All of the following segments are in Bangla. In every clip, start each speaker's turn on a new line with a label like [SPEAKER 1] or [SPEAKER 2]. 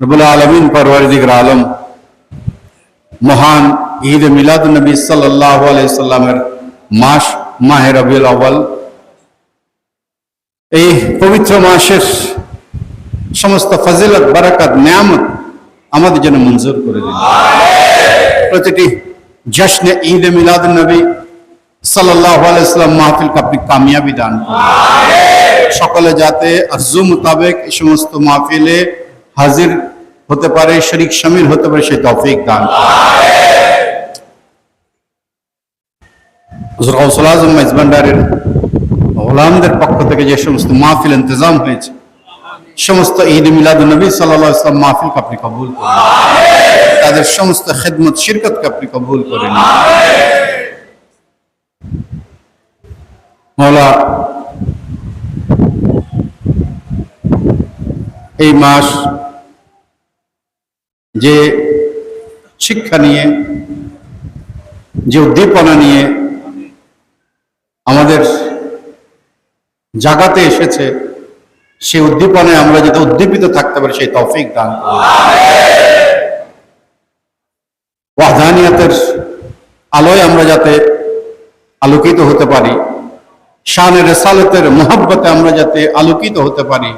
[SPEAKER 1] রবুল আলমিন পরওয়ারদিগর আলম, মহান ঈদ মিলাদ নবী সাল্লাহ আলাইসাল্লামের মাস, মাহে রবিউল আউ্বাল এই পবিত্র মাসের সমস্ত ফজিলত, বারাকাত, নিয়ামত আমাদের জন্য মঞ্জুর করে দিন। প্রতিটি জশ্নে ঈদ মিলাদ নবী সাল্লাহ আলাইসাল্লাম মাহফিলকে আপনি কামিয়াবি দান সকলে যাতে আরজু মোতাবেক এই সমস্ত মাহফিলে হাজির হতে পারে, শরিক শামিল হতে পারে সেই তৌফিক দান মেজবান্ডারের গোলামদের পক্ষ থেকে যে সমস্ত মাহফিল ইন্তজাম হয়েছে, সমস্ত ঈদ মিলাদ নবী সাল্লাহ ইসলাম আপনি কবুল করেন। তাদের সমস্ত খেদমত, শিরকতকে আপনি কবুল করেন। মৌলা, এই মাস যে শিক্ষা নিয়ে যে উদ্দীপনা নিয়ে আমাদের জাগাতে এসেছে সেই উদ্দীপনায় আমরা যাতে উদ্দীপিত থাকতে পারি সেই তৌফিক দান ওয়াহদানিয়াতের আলোয় আমরা যাতে আলোকিত হতে পারি শানের রেসালতের মোহাব্বতে আমরা যাতে আলোকিত হতে পারি।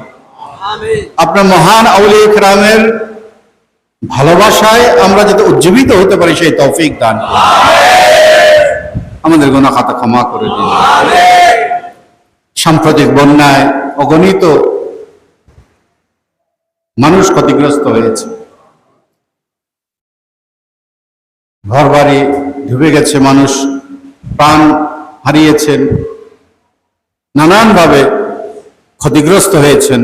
[SPEAKER 1] আপনার মহান আউলি ইকরামের ভালোবাসায় আমরা যাতে উজ্জীবিত হতে পারি, সেই তৌফিক দান। আমাদের গোনা খাতা ক্ষমা করে দিন। সাম্প্রতিক বন্যায় অগণিত মানুষ ক্ষতিগ্রস্ত হয়েছে। ঘর বাড়ি ডুবে গেছে মানুষ, প্রাণ হারিয়েছেন, নানানভাবে ক্ষতিগ্রস্ত হয়েছেন।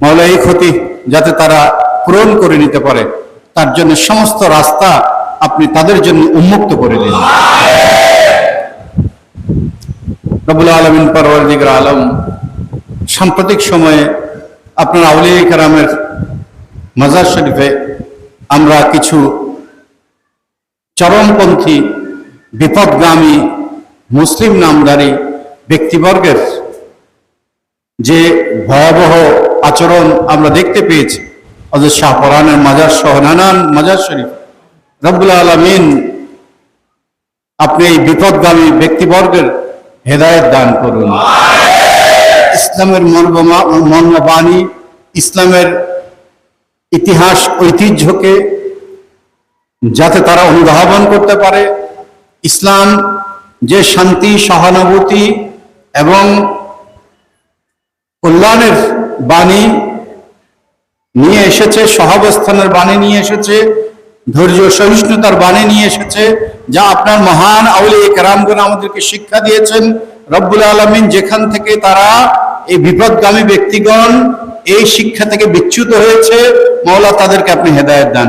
[SPEAKER 1] মৌলা এই ক্ষতি যাতে তারা পূরণ করে নিতে পারে, তার জন্য সমস্ত রাস্তা আপনি তাদের জন্য উন্মুক্ত করে দিন। রবুল আলমিন পরওয়ারদিগর আলম, সাম্প্রতিক সময়ে আপনার আউলিয়া কারামের মাজার শরীফে আমরা কিছু চরমপন্থী, বিপদগামী, মুসলিম নামধারী ব্যক্তিবর্গের যে ভয়াবহ আচরণ আমরা দেখতে পেয়েছি অজর শাহ পরানের মাজার সহ নানান মাজার শরীফ। রব্বুল আলমিন আপনি এই বিপদগামী ব্যক্তিবর্গের হেদায়ত দান করুন। ইসলামের মর্মবাণী, ইসলামের ইতিহাস, ঐতিহ্যকে যাতে তারা অনুধাবন করতে পারে। ইসলাম যে শান্তি, সহানুভূতি এবং কল্যাণের বাণী নিয়ে এসেছে, সহাবস্থানের বাণী নিয়ে এসেছে, ধৈর্য সহিষ্ণুতার বাণী নিয়ে এসেছে, যা আপনার মহান আউলি কেরামগণ আমাদেরকে শিক্ষা দিয়েছেন। রব্বুল আলমিন যেখান থেকে তারা এই বিপদগামী ব্যক্তিগণ এই শিক্ষা থেকে বিচ্যুত হয়েছে মৌলা তাদেরকে আপনি হেদায়ত দান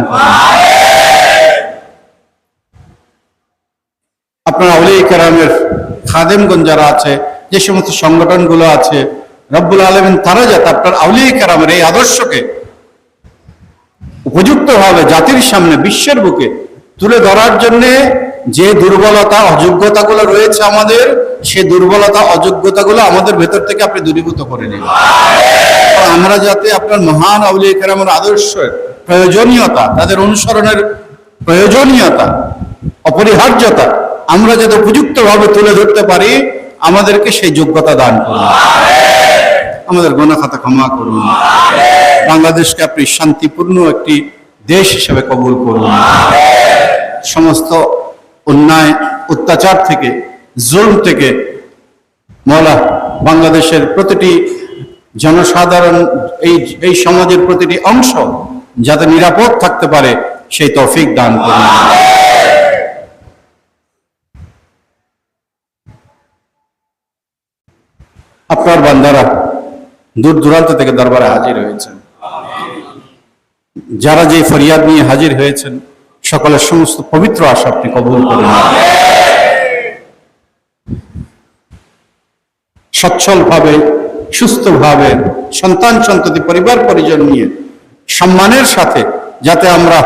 [SPEAKER 1] আপনার আউলি কেরামের খাদেমগণ যারা আছে, যে সমস্ত সংগঠনগুলো আছে, রব্বুল আলমিন তারা যাতে আপনার আউলি কেরামের এই আদর্শকে উপযুক্তভাবে জাতির সামনে বিশ্বের বুকে তুলে ধরার জন্য যে দুর্বলতা, অযোগ্যতাগুলো রয়েছে আমাদের, সে দুর্বলতা, অযোগ্যতাগুলো আমাদের ভেতর থেকে আপনি দূরীভূত করে নিন। আমরা যাতে আপনার মহান আউলিয়া কেরামের আদর্শের প্রয়োজনীয়তা, তাদের অনুসরণের প্রয়োজনীয়তা, অপরিহার্যতা, আমরা যাতে উপযুক্তভাবে তুলে ধরতে পারি, আমাদেরকে সেই যোগ্যতা দান করুন। আমাদের গোনা খাতা ক্ষমা করুন। বাংলাদেশকে আপনি শান্তিপূর্ণ একটি দেশ হিসেবে কবুল করুন। সমস্ত অন্যায়, অত্যাচার থেকে, জুলম থেকে মৌলা বাংলাদেশের প্রতিটি জনসাধারণ, এই এই সমাজের প্রতিটি অংশ যাতে নিরাপদ থাকতে পারে, সেই তৌফিক দান করুন। আপনার বান্দারা দূর দূরান্ত থেকে দরবারে হাজির হয়েছেন। যারা যে ফরিয়াদ নিয়ে হাজির হয়েছেন, সকলের সমস্ত পবিত্র আশা আপনি কবুল করুন। সচ্ছলভাবে, সুস্থভাবে, সন্তান সন্ততি, পরিবার পরিজন নিয়ে, সম্মানের সাথে, যাতে আমরা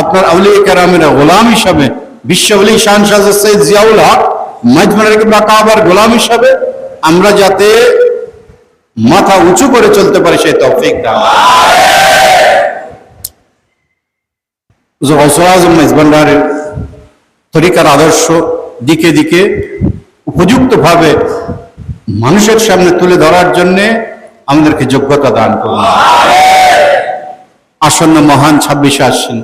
[SPEAKER 1] আপনার আউলিয়া কেরামের গোলাম হিসাবে বিশ্ববলী শাহ সৈয়দ জিয়াউল হক মজমানের কাবার গোলাম হিসাবে, আমরা যাতে মাথা উঁচু করে চলতে পারি, সেই তৌফিক দান। তরিকার আদর্শ দিকে দিকে উপযুক্তভাবে মানুষের সামনে তুলে ধরার জন্যে আমাদেরকে যোগ্যতা দান করুন। আসন্ন মহান ছাব্বিশে আশ্বিন,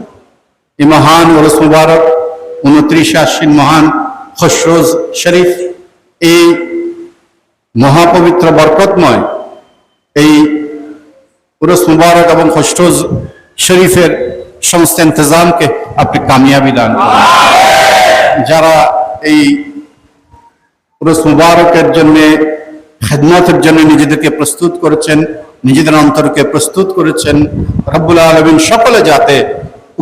[SPEAKER 1] এই মহান ওরস মুবারক, উনত্রিশে আশ্বিন মহান খসরোজ শরীফ, এই মহাপবিত্র বরকতময় এই উরস মুবারক এবং খসরোজ শরীফের সমস্ত ইন্তজামকে আপনি কামিয়াবি দান করুন। যারা এই উরস মুবারকের জন্য, খেদমতের জন্য নিজেদেরকে প্রস্তুত করেছেন, নিজেদের অন্তরকে প্রস্তুত করেছেন, রব্বুল আলমিন সকলে যাতে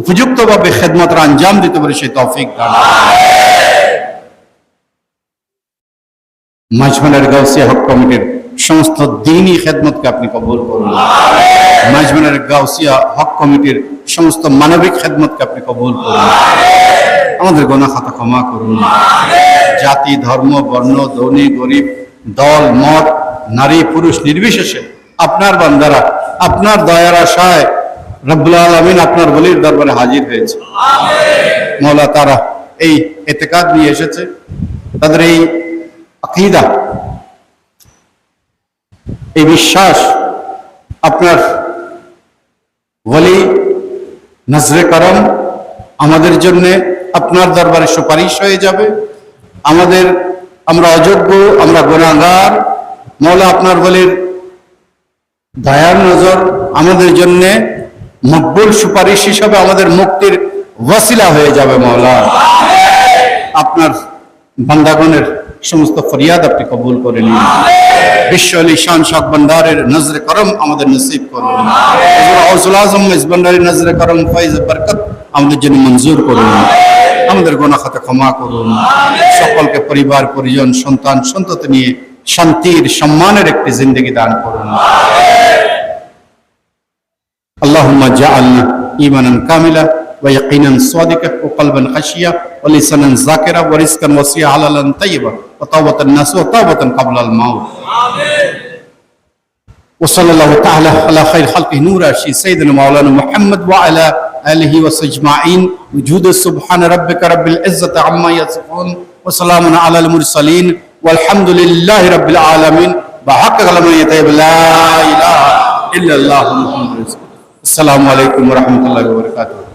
[SPEAKER 1] উপযুক্তভাবে খেদমতের আঞ্জাম দিতে পারে সেই তৌফিক দান মাঝমানের গাউসিয়া হক কমিটির সমস্ত দিনই খেদমতকে আপনি কবুল করুন। মাঝমানের গাউসিয়া হক কমিটির সমস্ত মানবিক খেদমতকে আপনি কবুল করুন। আমাদের গোনা খাতা ক্ষমা করুন। জাতি, ধর্ম, বর্ণ, ধনী, গরিব, দল, মত, নারী, পুরুষ নির্বিশেষে আপনার বান্দারা, আপনার দয়ার আশায় রব্বুল আলমিন আপনার বলির দরবারে হাজির হয়েছে। মৌলা তারা এই এতেকাদ নিয়ে এসেছে। তাদের এই আকিদা, এই বিশ্বাস আপনার বলি, নজরে করম, আমাদের জন্য আপনার দরবারে সুপারিশ হয়ে যাবে। আমাদের, আমরা অযোগ্য, আমরা গুণাগার মৌলা আপনার বলির দয়ার নজর আমাদের জন্য মকবুল সুপারিশ হিসাবে আমাদের মুক্তির ওয়াসিলা হয়ে যাবে, মৌলা। আপনার বান্দাগণের সমস্ত ফরিয়াদ আপনি কবুল করে নিন। বিশ্ব আলী শান শাহ ভান্ডারের নজরে করম আমাদের নসিব করুন। আজম ভান্ডারের নজরে করম ফয়েজ বরকত আমাদের জন্য মঞ্জুর করুন। আমাদের গোনা খাতে ক্ষমা করুন। সকলকে পরিবার পরিজন সন্তান সন্তত নিয়ে শান্তির সম্মানের একটি জিন্দগি দান করুন। আল্লাহুম্মা জাআলনা ঈমানান কামিলা ওয়া ইয়াকিনান সাদিকা ওয়া কলবান খাশিয়া ওয়া লিসানান যাকিরা ওয়া وتوبة الناس وتوبة قبل الموت. وصلى الله تعالى على خير خلقه نور سيدنا مولانا محمد وعلى آله وصحبه اجمعين وجود سبحان ربك رب العزة عما يصفون وسلام على المرسلين. والحمد لله رب العالمين. بحق كلمه طيب لا إله إلا الله محمد السلام عليكم ورحمة الله وبركاته.